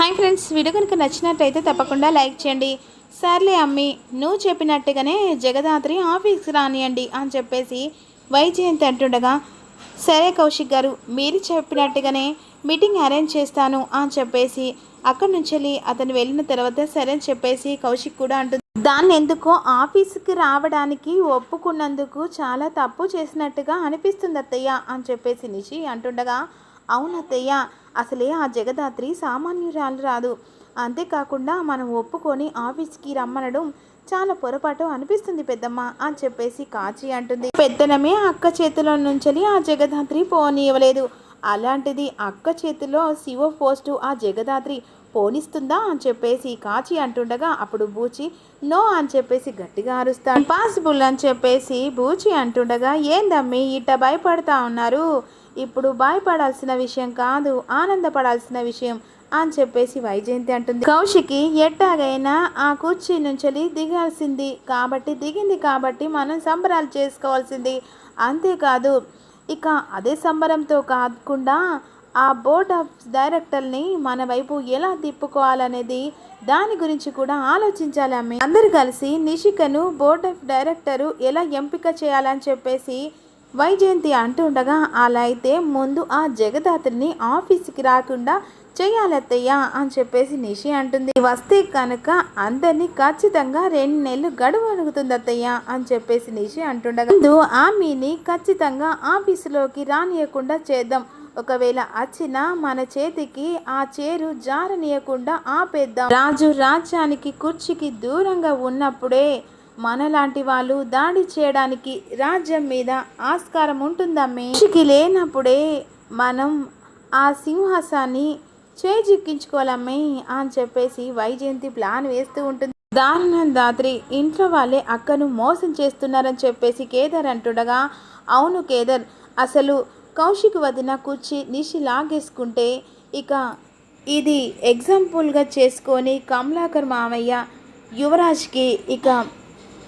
Hi friends video కనుక నచ్చినట్టయితే తప్పకుండా లైక్ చేయండి. సర్లే అమ్మి నువ్వు చెప్పినట్టుగానే జగదాత్రి ఆఫీస్కి రానియండి అని చెప్పేసి వైజయంతి అంటుండగా సరే కౌశిక్ గారు మీరు చెప్పినట్టుగానే మీటింగ్ అరేంజ్ చేస్తాను అని చెప్పేసి అక్కడి నుంచి వెళ్ళి అతను వెళ్ళిన తర్వాత సరే అని చెప్పేసి కౌశిక్ కూడా అంటుంది. దాన్ని ఎందుకో ఆఫీస్కి రావడానికి ఒప్పుకున్నందుకు చాలా తప్పు చేసినట్టుగా అనిపిస్తుంది అత్తయ్య అని చెప్పేసి నిషి అంటుండగా అవును అత్తయ్య అసలే ఆ జగదాత్రి సామాన్యురాలు రాదు. అంతేకాకుండా మనం ఒప్పుకొని ఆఫీస్కి రమ్మనడం చాలా పొరపాటు అనిపిస్తుంది పెద్దమ్మ అని చెప్పేసి కాచి అంటుంది. పెద్దనమే అక్క చేతిలో నుంచి ఆ జగదాత్రి పోనీయవలేదు అలాంటిది అక్క చేతిలో శివ పోస్టు ఆ జగదాత్రి పోనిస్తుందా అని చెప్పేసి కాచి అంటుండగా అప్పుడు బూచి నో అని చెప్పేసి గట్టిగా అరుస్తాను పాసిబుల్ అని చెప్పేసి బూచి అంటుండగా ఏందమ్మి ఇట్ట భయపడతా ఉన్నారు? ఇప్పుడు భయపడాల్సిన విషయం కాదు ఆనందపడాల్సిన విషయం అని చెప్పేసి వైజయంతి అంటుంది. కౌశికి ఎట్టాగైనా ఆ కుర్చీ నుంచి దిగాల్సింది కాబట్టి దిగింది కాబట్టి మనం సంబరాలు చేసుకోవాల్సింది. అంతేకాదు ఇక అదే సంబరంతో కాకుండా ఆ బోర్డ్ ఆఫ్ డైరెక్టర్ని మన వైపు ఎలా తిప్పుకోవాలనేది దాని గురించి కూడా ఆలోచించాలి ఆమె అందరు కలిసి నిషికను బోర్డ్ ఆఫ్ డైరెక్టరు ఎలా ఎంపిక చేయాలని చెప్పేసి వైజయంతి అంటుండగా అలా అయితే ముందు ఆ జగదాత్రిని ఆఫీస్కి రాకుండా చేయాలత్తయ్యా అని చెప్పేసి నిషి అంటుంది. వస్తే కనుక అందరినీ ఖచ్చితంగా రెండు నెలలు గడువు అడుగుతుంది అత్తయ్య అని చెప్పేసి నిషి అంటుండగా ముందు ఆమెని ఖచ్చితంగా ఆఫీసులోకి రానియకుండా చేద్దాం. ఒకవేళ వచ్చిన మన చేతికి ఆ చేరు జారనీయకుండా ఆపేద్దాం. రాజు రాజ్యానికి కుర్చీకి దూరంగా ఉన్నప్పుడే మనలాంటి వాళ్ళు దాడి చేయడానికి రాజ్యం మీద ఆస్కారం ఉంటుందమ్మే. మనిషికి లేనప్పుడే మనం ఆ సింహాసాన్ని చేజిక్కించుకోవాలమ్మే అని చెప్పేసి వైజయంతి ప్లాన్ వేస్తూ ఉంటుంది. దారుణం దాత్రి ఇంట్లో వాళ్ళే అక్కను మోసం చేస్తున్నారని చెప్పేసి కేదర్ అంటుండగా అవును కేదర్ అసలు కౌశిక్ వదిన కూర్చి నిషి లాగేసుకుంటే ఇక ఇది ఎగ్జాంపుల్గా చేసుకొని కమలాకర్ మామయ్య యువరాజ్కి ఇక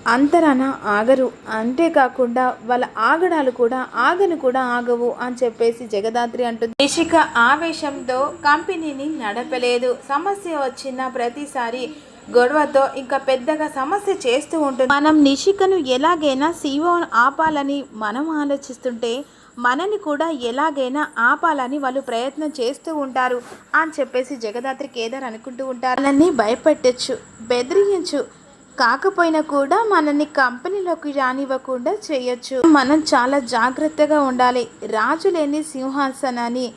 అంతరాన ఆగరు. అంతేకాకుండా వాళ్ళ ఆగడాలు కూడా ఆగను కూడా ఆగవు అని చెప్పేసి జగదాత్రి అంటుంది. నిషిక ఆవేశంతో కంపెనీని నడపలేదు. సమస్య వచ్చిన ప్రతిసారి గొడవతో ఇంకా పెద్దగా సమస్య చేస్తూ ఉంటుంది. మనం నిషికను ఎలాగైనా సీఓ ఆపాలని మనం ఆలోచిస్తుంటే మనని కూడా ఎలాగైనా ఆపాలని వాళ్ళు ప్రయత్నం చేస్తూ ఉంటారు అని చెప్పేసి జగదాత్రి కేదార్ అనుకుంటూ ఉంటారు. మనల్ని భయపెట్టచ్చు బెదిరించు కాకపోయినా కూడా మనల్ని కంపెనీలోకి రానివ్వకుండా చేయొచ్చు. మనం చాలా జాగ్రత్తగా ఉండాలి. రాజు లేని సింహాసనాన్ని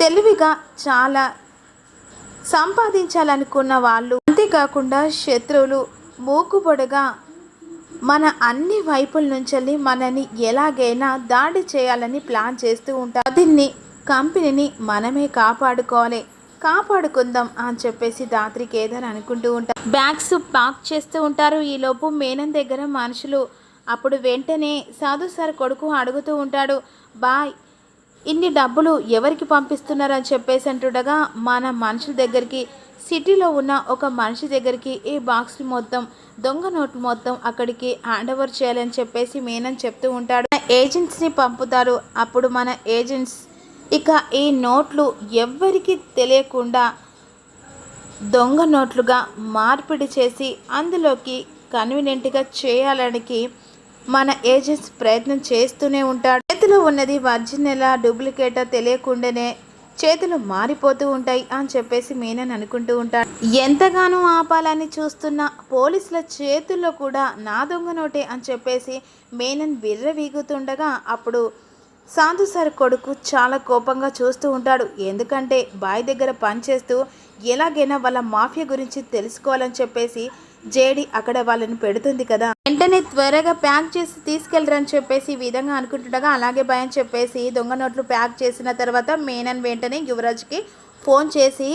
తెలివిగా చాలా సంపాదించాలనుకున్న వాళ్ళు. అంతేకాకుండా శత్రువులు మూకుపొడగా మన అన్ని వైపుల నుంచి మనని ఎలాగైనా దాడి చేయాలని ప్లాన్ చేస్తూ ఉంటారు. దీన్ని కంపెనీని మనమే కాపాడుకోవాలి. కాపాడుకుందాం అని చెప్పేసి దాత్రి కేదార్ అనుకుంటూ ఉంటారు బ్యాగ్స్ పాక్ చేస్తూ ఉంటారు. ఈలోపు మేనం దగ్గర మనుషులు అప్పుడు వెంటనే సాధు సార్ కొడుకు అడుగుతూ ఉంటాడు బాయ్ ఇన్ని డబ్బులు ఎవరికి పంపిస్తున్నారని చెప్పేసి అంటుండగా మన మనుషుల దగ్గరికి సిటీలో ఉన్న ఒక మనిషి దగ్గరికి ఈ బాక్స్ మొత్తం దొంగ నోట్లు మొత్తం అక్కడికి హ్యాండ్ ఓవర్ చేయాలని చెప్పేసి మేనని చెప్తూ ఉంటాడు. ఏజెంట్స్ని పంపుతారు. అప్పుడు మన ఏజెంట్స్ ఇక ఈ నోట్లు ఎవ్వరికి తెలియకుండా దొంగ నోట్లుగా మార్పిడి చేసి అందులోకి కన్వీనియంట్గా చేయాలనికి మన ఏజెంట్స్ ప్రయత్నం చేస్తూనే ఉంటాడు చేతిలో ఉన్నది ఒరిజినలా డూప్లికేటా తెలియకుండానే చేతులు మారిపోతూ ఉంటాయి అని చెప్పేసి మీనన్ అనుకుంటూ ఉంటాడు. ఎంతగానో ఆపాలని చూస్తున్న పోలీసుల చేతుల్లో కూడా నా దొంగ నోటే అని చెప్పేసి మేనన్ విర్రవీగుతుండగా అప్పుడు సాధు సార్ కొడుకు చాలా కోపంగా చూస్తూ ఉంటాడు. ఎందుకంటే బాయ్ దగ్గర పనిచేస్తూ ఎలాగైనా వాళ్ళ మాఫియా గురించి తెలుసుకోవాలని చెప్పేసి జేడి అక్కడ వాళ్ళని పెడుతుంది కదా. వెంటనే త్వరగా ప్యాక్ చేసి తీసుకెళ్ళరని చెప్పేసి ఈ విధంగా అనుకుంటుండగా అలాగే భయం చెప్పేసి దొంగ నోట్లు ప్యాక్ చేసిన తర్వాత మేనన్ వెంటనే యువరాజ్కి ఫోన్ చేసి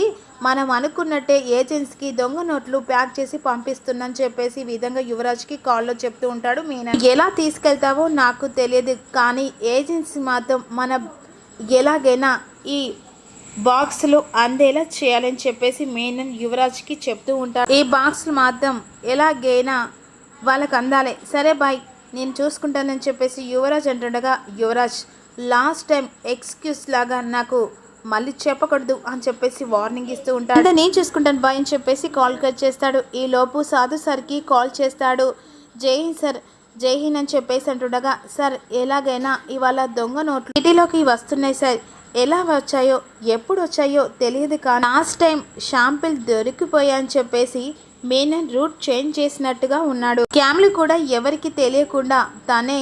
మనం అనుకున్నట్టే ఏజెన్సీకి దొంగ నోట్లు ప్యాక్ చేసి పంపిస్తుందని చెప్పేసి ఈ విధంగా యువరాజ్కి కాల్లో చెప్తూ ఉంటాడు మీనా. ఎలా తీసుకెళ్తావో నాకు తెలియదు కానీ ఏజెన్సీ మాత్రం మన ఎలాగైనా ఈ బాక్సులు అందేలా చేయాలని చెప్పేసి మీనన్ యువరాజ్కి చెప్తూ ఉంటాడు. ఈ బాక్సులు మాత్రం ఎలాగైనా వాళ్ళకి అందాలి. సరే బాయ్ నేను చూసుకుంటానని చెప్పేసి యువరాజ్ అంటుండగా యువరాజ్ లాస్ట్ టైం ఎక్స్క్యూస్ లాగా నాకు మళ్ళీ చెప్పకూడదు అని చెప్పేసి వార్నింగ్ ఇస్తూ ఉంటాడు. నేను చూసుకుంటాను బాయ్ అని చెప్పేసి కాల్ కట్ చేస్తాడు. ఈ లోపు సాధు సార్కి కాల్ చేస్తాడు. జై సార్ జై అని చెప్పేసి అంటుండగా సార్ ఎలాగైనా ఇవాళ దొంగ నోట్లు సిటీలోకి వస్తున్నాయి సార్ ఎలా వచ్చాయో ఎప్పుడు వచ్చాయో తెలియదు కానీ లాస్ట్ టైం షాంపిల్ దొరికిపోయాయని చెప్పేసి మేనన్ రూట్ చేంజ్ చేసినట్టుగా ఉన్నాడు. క్యామ్లు కూడా ఎవరికి తెలియకుండా తనే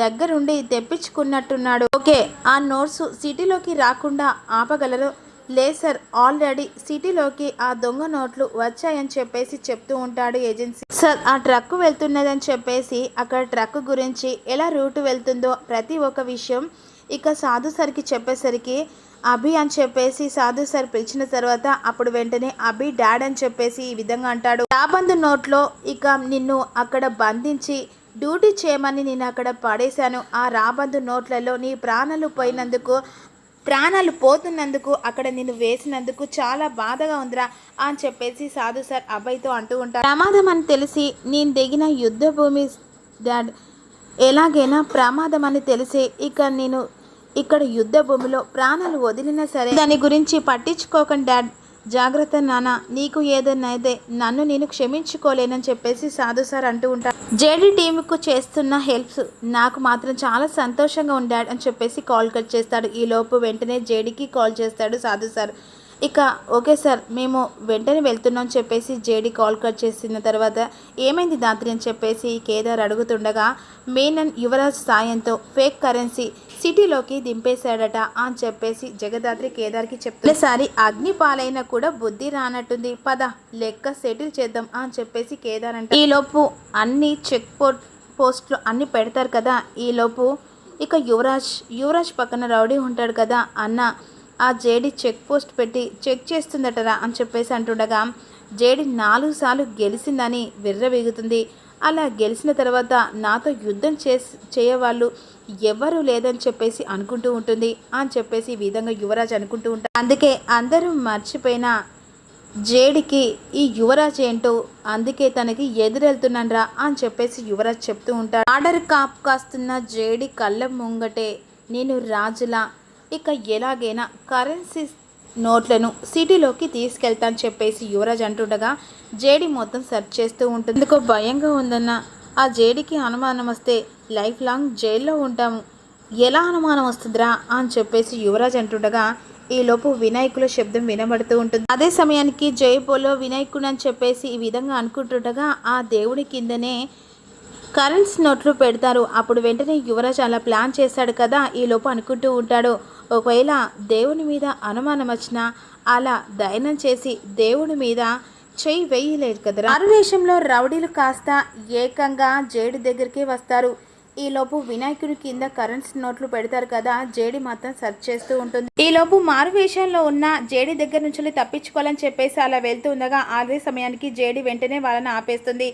దగ్గరుండి తెప్పించుకున్నట్టున్నాడు. ఓకే ఆ నోట్స్ సిటీలోకి రాకుండా ఆపగలరు. లేసర్ సార్ ఆల్రెడీ సిటీలోకి ఆ దొంగ నోట్లు వచ్చాయని చెప్పేసి చెప్తూ ఉంటాడు ఏజెన్సీ. సార్ ఆ ట్రక్ వెళ్తున్నదని చెప్పేసి అక్కడ ట్రక్ గురించి ఎలా రూట్ వెళ్తుందో ప్రతి ఒక్క విషయం ఇక సాధు సార్కి చెప్పేసరికి అభి అని చెప్పేసి సాధు సార్ పిలిచిన తర్వాత అప్పుడు వెంటనే అభి డాడ్ అని చెప్పేసి ఈ విధంగా అంటాడు. రాబందు నోట్లో ఇక నిన్ను అక్కడ బంధించి డ్యూటీ చేయమని నేను అక్కడ పడేశాను. ఆ రాబందు నోట్లలో నీ ప్రాణాలు పోయినందుకు ప్రాణాలు పోతున్నందుకు అక్కడ నిన్ను వేసినందుకు చాలా బాధగా ఉందిరా అని చెప్పేసి సాధు సార్ అబ్బాయితో అంటూ ఉంటారు. ప్రమాదం అని తెలిసి నేను దిగిన యుద్ధ భూమి డాడ్ ఎలాగైనా ప్రమాదం అని తెలిసి ఇక నేను ఇక్కడ యుద్ధ భూమిలో ప్రాణాలు వదిలినా సరే దాని గురించి పట్టించుకోకండి డాడ్. జాగ్రత్త నాన్న నీకు ఏదైనా అయితే నన్ను నేను క్షమించుకోలేనని చెప్పేసి సాధు సార్ అంటూ ఉంటారు. జేడీ టీంకు చేస్తున్న హెల్ప్స్ నాకు మాత్రం చాలా సంతోషంగా ఉండాడు అని చెప్పేసి కాల్ కట్ చేస్తాడు. ఈలోపు వెంటనే జేడీకి కాల్ చేస్తాడు సాధు సార్. ఇక ఓకే సార్ మేము వెంటనే వెళ్తున్నాం అని చెప్పేసి జేడీ కాల్ కట్ చేసిన తర్వాత ఏమైంది దాత్రి అని చెప్పేసి కేదార్ అడుగుతుండగా మేనన్ యువరాజ్ సాయంతో ఫేక్ కరెన్సీ సిటీలోకి దింపేశాడట అని చెప్పేసి జగదాత్రి కేదార్కి చెప్తున్నసారి అగ్ని పాలైనా కూడా బుద్ధి రానట్టుంది పద లెక్క సెటిల్ చేద్దాం అని చెప్పేసి కేదార్ అంటే ఈలోపు అన్ని చెక్ పోస్ట్ పోస్ట్లు అన్ని పెడతారు కదా ఈలోపు ఇక యువరాజ్ యువరాజ్ పక్కన రౌడీ ఉంటాడు కదా అన్న ఆ జేడి చెక్ పోస్ట్ పెట్టి చెక్ చేస్తుందటరా అని చెప్పేసి అంటుండగా జేడి నాలుగు సార్లు గెలిచిందని విర్రవీగుతుంది అలా గెలిచిన తర్వాత నాతో యుద్ధం చే చేయవాళ్ళు ఎవరు లేదని చెప్పేసి అనుకుంటూ ఉంటుంది. అని చెప్పేసి ఈ విధంగా యువరాజ్ అనుకుంటూ ఉంటారు అందుకే అందరూ మర్చిపోయిన జేడికి ఈ యువరాజ్ ఏంటో అందుకే తనకి ఎదురెళ్తున్నాన్రా అని చెప్పేసి యువరాజ్ చెప్తూ ఉంటాడు. ఆర్డర్ కాపు కాస్తున్న జేడి కళ్ళ ముంగటే నేను రాజులా ఇక ఎలాగైనా కరెన్సీ నోట్లను సిటీలోకి తీసుకెళ్తాను చెప్పేసి యువరాజ్ అంటుండగా జేడి మొత్తం సెర్చ్ చేస్తూ ఉంటుంది. ఎందుకో భయంగా ఉందన్న. ఆ జేడికి అనుమానం వస్తే లైఫ్ లాంగ్ జైల్లో ఉంటాము. ఎలా అనుమానం వస్తుందిరా అని చెప్పేసి యువరాజ్ అంటుండగా ఈలోపు వినాయకుల శబ్దం వినబడుతూ ఉంటుంది. అదే సమయానికి జైపోలో వినాయకుడు అని చెప్పేసి ఈ విధంగా అనుకుంటుండగా ఆ దేవుడి కిందనే కరెన్స్ నోట్లు పెడతారు. అప్పుడు వెంటనే యువరాజ్ అలా ప్లాన్ చేశాడు కదా ఈలోపు అనుకుంటూ ఉంటాడు. ఒకవేళ దేవుని మీద అనుమానం వచ్చినా అలా దయనం చేసి దేవుడి మీద చెయ్యి వేయలేదు కదరా. మారువేషంలో రౌడీలు కాస్త ఏకంగా జేడి దగ్గరికి వస్తారు. ఈలోపు వినాయకుడి కింద కరెన్సీ నోట్లు పెడతారు కదా జేడి మాత్రం సర్చ్ చేస్తూ ఉంటుంది. ఈలోపు మారువేషంలో ఉన్న జేడి దగ్గర నుంచి తప్పించుకోవాలని చెప్పేసి అలా వెళ్తూ ఉండగా అదే సమయానికి జేడి వెంటనే వాళ్ళని ఆపేస్తుంది.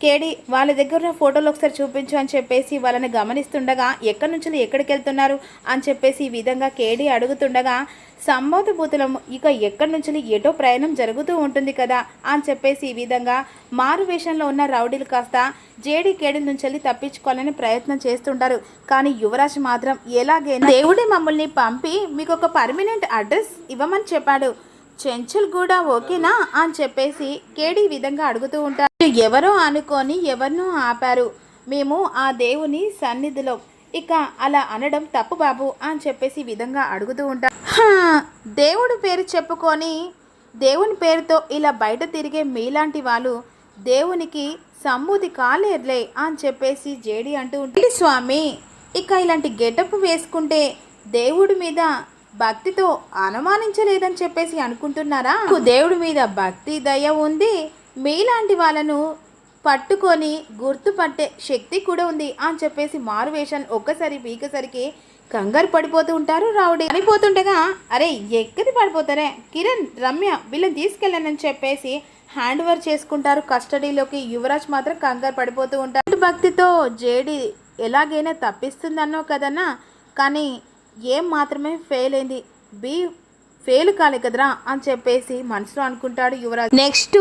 కేడి వాళ్ళ దగ్గర ఉన్న ఫోటోలు ఒకసారి చూపించు అని చెప్పేసి వాళ్ళని గమనిస్తుండగా ఎక్కడి నుంచి ఎక్కడికి వెళ్తున్నారు? అని చెప్పేసి ఈ విధంగా కేడి అడుగుతుండగా సంబోధ భూతులం ఇక ఎక్కడి నుంచి ఎటో ప్రయాణం జరుగుతూ ఉంటుంది కదా? అని చెప్పేసి ఈ విధంగా మారు వేషంలో ఉన్న రౌడీలు కాస్త జేడి కేడి నుంచి తప్పించుకోవాలని ప్రయత్నం చేస్తుంటారు. కానీ యువరాజ్ మాత్రం ఎలాగైనా దేవుడే మమ్మల్ని పంపి మీకు ఒక పర్మనెంట్ అడ్రస్ ఇవ్వమని చెప్పాడు. చెంచులు కూడా ఓకేనా అని చెప్పేసి కేడి విధంగా అడుగుతూ ఉంటారు. ఎవరో అనుకొని ఎవరినో ఆపారు. మేము ఆ దేవుని సన్నిధిలో. ఇక అలా అనడం తప్పు బాబు అని చెప్పేసి విధంగా అడుగుతూ ఉంటారు. దేవుడు దేవుడి పేరు చెప్పుకొని దేవుని పేరుతో ఇలా బయట తిరిగే మీలాంటి వాళ్ళు దేవునికి సమ్మూతి కాలేర్లే అని చెప్పేసి జేడి అంటూ ఉంటుంది స్వామి ఇక ఇలాంటి గెటప్ వేసుకుంటే దేవుడి మీద భక్తితో అనుమానించలేదని చెప్పేసి అనుకుంటున్నారా? దేవుడి మీద భక్తి దయ ఉంది. మీలాంటి వాళ్ళను పట్టుకొని గుర్తుపట్టే శక్తి కూడా ఉంది అని చెప్పేసి మారు ఒక్కసారి పీకసరికి కంగారు పడిపోతూ ఉంటారు రావుడి. పడిపోతుండగా అరే ఎక్కడి పడిపోతారే? కిరణ్ రమ్య వీళ్ళని తీసుకెళ్ళానని చెప్పేసి హ్యాండ్ ఓవర్ చేసుకుంటారు. కస్టడీలోకి యువరాజ్ మాత్రం కంగారు పడిపోతూ ఉంటారు. భక్తితో జేడి ఎలాగైనా తప్పిస్తుందన్నో కదన్నా? కానీ ఏం మాత్రమే ఫెయిల్ అయింది. బి ఫెయిల్ కాలే కదరా అని చెప్పేసి మనసులో అనుకుంటాడు యువరాజ్. నెక్స్ట్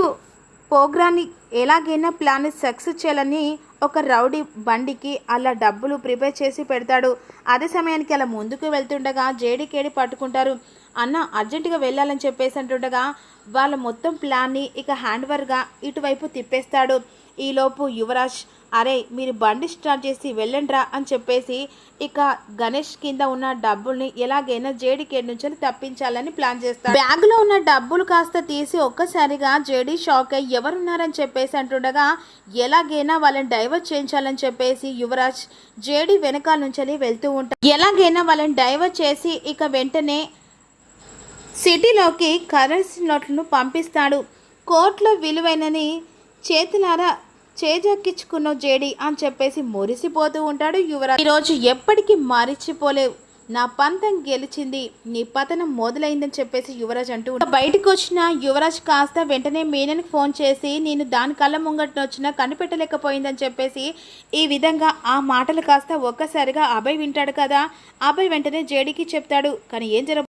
ప్రోగ్రాన్ని ఎలాగైనా ప్లాన్ సక్సెస్ చేయాలని ఒక రౌడీ బండికి అలా డబ్బులు ప్రిపేర్ చేసి పెడతాడు. అదే సమయానికి అలా ముందుకు వెళ్తుండగా జేడీకేడి పట్టుకుంటారు. అన్న అర్జెంటుగా వెళ్ళాలని చెప్పేసి అంటుండగా వాళ్ళ మొత్తం ప్లాన్ని ఇక హ్యాండ్ ఓవర్గా ఇటువైపు తిప్పేస్తాడు. ఈలోపు యువరాజ్ అరే మీరు బండి స్టార్ట్ చేసి వెళ్ళండ్రా అని చెప్పేసి ఇక గణేష్ కింద ఉన్న డబ్బుల్ని ఎలాగైనా జేడీ నుంచి తప్పించాలని ప్లాన్ చేస్తాడు బ్యాగ్లో ఉన్న డబ్బులు కాస్త తీసి ఒక్కసారిగా జేడీ షాక్ అయ్యి ఎవరున్నారని చెప్పేసి అంటుండగా ఎలాగైనా వాళ్ళని డైవర్ట్ చేయించాలని చెప్పేసి యువరాజ్ జేడీ వెనకాల నుంచి వెళ్తూ ఉంటాడు ఎలాగైనా వాళ్ళని డైవర్ట్ చేసి ఇక వెంటనే సిటీలోకి కరెన్సీ నోట్లను పంపిస్తాడు. కోర్టులో విలువైనని చేతులారా చేజెక్కించుకున్న జేడి అని చెప్పేసి మురిసిపోతూ ఉంటాడు యువరాజ్. ఈరోజు ఎప్పటికీ మరిచిపోలేవు. నా పంతం గెలిచింది నీ పతనం మొదలైందని చెప్పేసి యువరాజ్ అంటూ బయటకు వచ్చిన యువరాజ్ కాస్త వెంటనే మీనన్కి ఫోన్ చేసి నేను దాని కళ్ళ ముంగట్న వచ్చినా కనిపెట్టలేకపోయిందని చెప్పేసి ఈ విధంగా ఆ మాటలు కాస్త ఒక్కసారిగా అభయ్ వింటాడు కదా. అభయ్ వెంటనే జేడీకి చెప్తాడు. కానీ ఏం జరగ